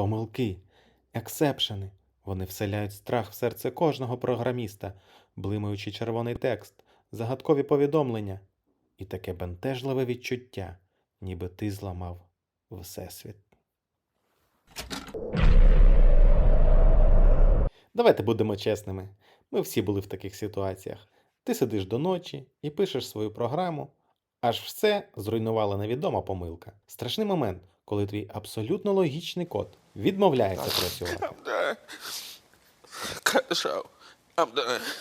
Помилки, ексепшени. Вони вселяють страх в серце кожного програміста, блимаючи червоний текст, загадкові повідомлення і таке бентежливе відчуття, ніби ти зламав Всесвіт. Давайте будемо чесними. Ми всі були в таких ситуаціях. Ти сидиш до ночі і пишеш свою програму, аж все зруйнувала невідома помилка. Страшний момент, коли твій абсолютно логічний код відмовляється працювати.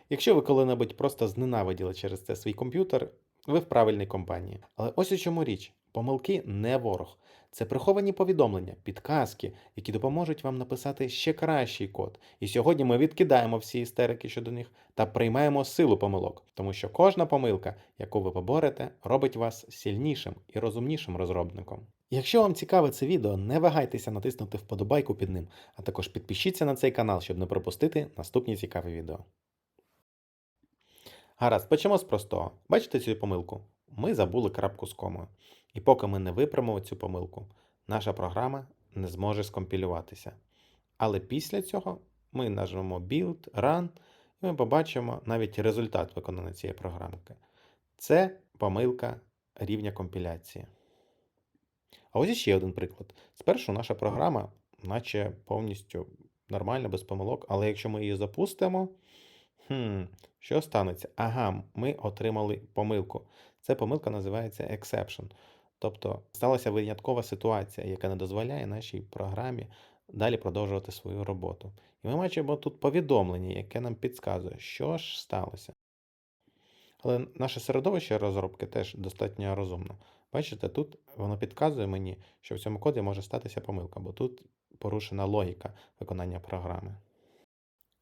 Якщо ви коли-небудь просто зненавиділи через це свій комп'ютер, ви в правильній компанії. Але ось у чому річ: помилки не ворог. Це приховані повідомлення, підказки, які допоможуть вам написати ще кращий код. І сьогодні ми відкидаємо всі істерики щодо них та приймаємо силу помилок, тому що кожна помилка, яку ви поборете, робить вас сильнішим і розумнішим розробником. Якщо вам цікаве це відео, не вагайтеся натиснути вподобайку під ним, а також підпишіться на цей канал, щоб не пропустити наступні цікаві відео. Гаразд, почнемо з простого. Бачите цю помилку? Ми забули крапку з комою. І поки ми не виправимо цю помилку, наша програма не зможе скомпілюватися. Але після цього ми нажмемо Build, Run, і ми побачимо навіть результат виконання цієї програмки. Це помилка рівня компіляції. А ось ще один приклад. Спершу наша програма, наче повністю нормальна, без помилок, але якщо ми її запустимо, хм, що станеться? Ага, ми отримали помилку. Ця помилка називається exception. Тобто сталася виняткова ситуація, яка не дозволяє нашій програмі далі продовжувати свою роботу. І ми бачимо тут повідомлення, яке нам підказує, що ж сталося. Але наше середовище розробки теж достатньо розумно. Бачите, тут воно підказує мені, що в цьому коді може статися помилка, бо тут порушена логіка виконання програми.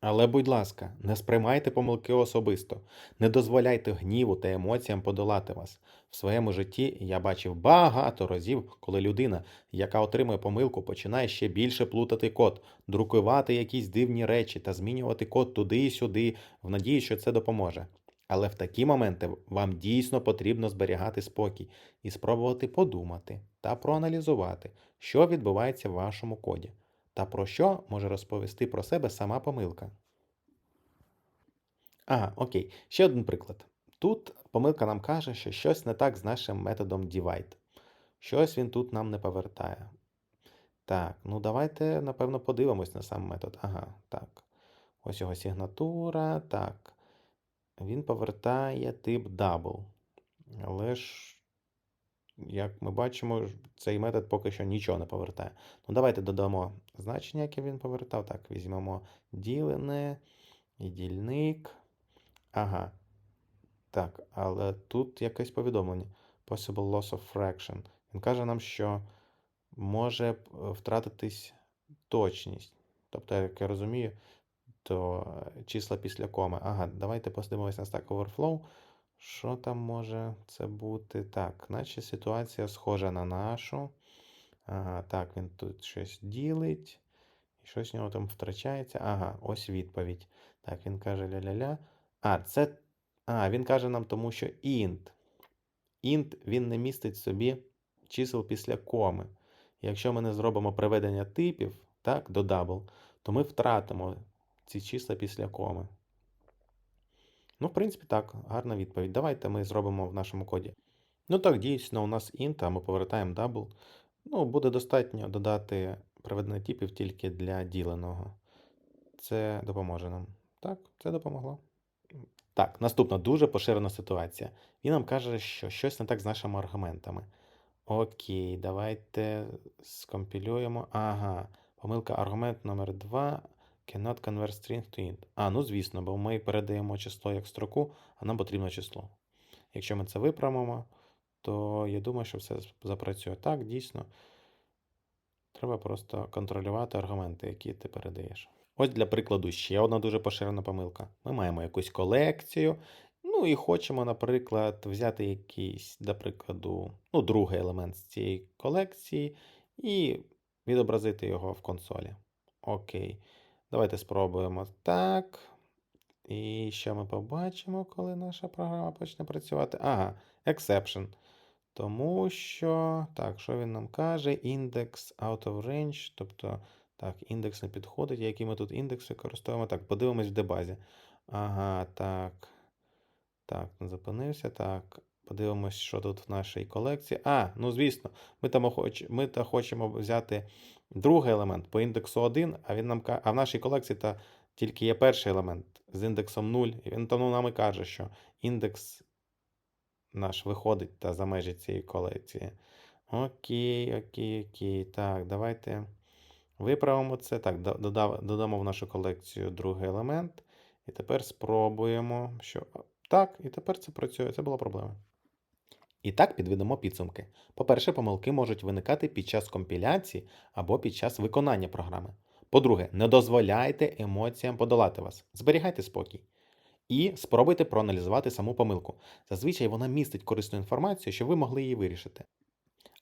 Але, будь ласка, не сприймайте помилки особисто, не дозволяйте гніву та емоціям подолати вас. В своєму житті я бачив багато разів, коли людина, яка отримує помилку, починає ще більше плутати код, друкувати якісь дивні речі та змінювати код туди і сюди, в надії, що це допоможе. Але в такі моменти вам дійсно потрібно зберігати спокій і спробувати подумати та проаналізувати, що відбувається в вашому коді, та про що може розповісти про себе сама помилка. Ага, окей, ще один приклад. Тут помилка нам каже, що щось не так з нашим методом divide. Щось він тут нам не повертає. Так, ну давайте, напевно, подивимось на сам метод. Ага, так. Ось його сигнатура. Так. Він повертає тип double. Але ж, як ми бачимо, цей метод поки що нічого не повертає. Ну, давайте додамо значення, яке він повертав. Так, візьмемо ділене і дільник. Ага. Так, але тут якесь повідомлення. Possible loss of fraction. Він каже нам, що може е, втратитись точність. Тобто, як я розумію, то числа після коми. Ага, давайте подивимося на Stack Overflow. Що там може це бути? Так, наче ситуація схожа на нашу. Ага, так, він тут щось ділить. І щось у нього там втрачається. Ага, ось відповідь. Так, він каже ля-ля-ля. А, це. А, він каже нам, тому що int. Int він не містить собі чисел після коми. Якщо ми не зробимо приведення типів так, до double, то ми втратимо ці числа після коми. Ну, в принципі, так, гарна відповідь. Давайте ми зробимо в нашому коді. Ну так, дійсно, у нас int, а ми повертаємо double. Ну, буде достатньо додати приведення типів тільки для діленого. Це допоможе нам. Так, це допомогло. Так, наступна дуже поширена ситуація. Він нам каже, що щось не так з нашими аргументами. Окей, давайте скомпілюємо. Ага, помилка аргумент номер 2 cannot convert string to int. А, ну звісно, бо ми передаємо число як строку, а нам потрібно число. Якщо ми це виправимо, то я думаю, що все запрацює. Так, дійсно. Треба просто контролювати аргументи, які ти передаєш. Ось для прикладу ще одна дуже поширена помилка. Ми маємо якусь колекцію, ну і хочемо, наприклад, взяти якийсь, для прикладу, ну, другий елемент з цієї колекції і відобразити його в консолі. Окей. Давайте спробуємо так. І що ми побачимо, коли наша програма почне працювати? Ага, exception. Тому що, так, що він нам каже? Index out of range, тобто Так, індекс не підходить. Які ми тут індекси користуємо? Так, подивимось в дебазі. Ага, так. Так, зупинився. Так. Подивимось, що тут в нашій колекції. А, ну звісно, ми там хоч, ми та хочемо взяти другий елемент по індексу 1, а він нам а в нашій колекції та тільки є перший елемент з індексом 0. І він тому нам і каже, що індекс наш виходить та за межі цієї колекції. Окей, окей, окей. Так, давайте виправимо це. Так, додав, додамо в нашу колекцію другий елемент. І тепер спробуємо, що. Так, і тепер це працює. Це була проблема. І так підведемо підсумки. По-перше, помилки можуть виникати під час компіляції або під час виконання програми. По-друге, не дозволяйте емоціям подолати вас. Зберігайте спокій. І спробуйте проаналізувати саму помилку. Зазвичай вона містить корисну інформацію, щоб ви могли її вирішити.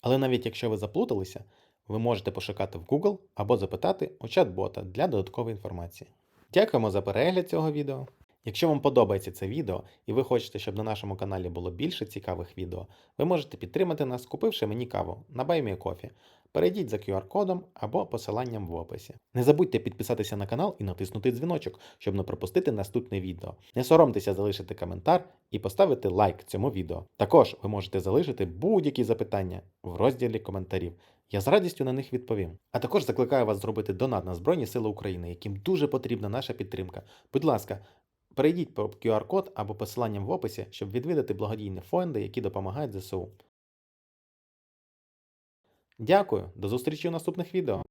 Але навіть якщо ви заплуталися, ви можете пошукати в Google або запитати у чат-бота для додаткової інформації. Дякуємо за перегляд цього відео. Якщо вам подобається це відео і ви хочете, щоб на нашому каналі було більше цікавих відео, ви можете підтримати нас, купивши мені каву на BuyMeACoffee. Перейдіть за QR-кодом або посиланням в описі. Не забудьте підписатися на канал і натиснути дзвіночок, щоб не пропустити наступне відео. Не соромтеся залишити коментар і поставити лайк цьому відео. Також ви можете залишити будь-які запитання в розділі коментарів. Я з радістю на них відповім. А також закликаю вас зробити донат на Збройні Сили України, яким дуже потрібна наша підтримка. Будь ласка, перейдіть по QR-код або посиланням в описі, щоб відвідати благодійні фонди, які допомагають ЗСУ. Дякую, до зустрічі у наступних відео.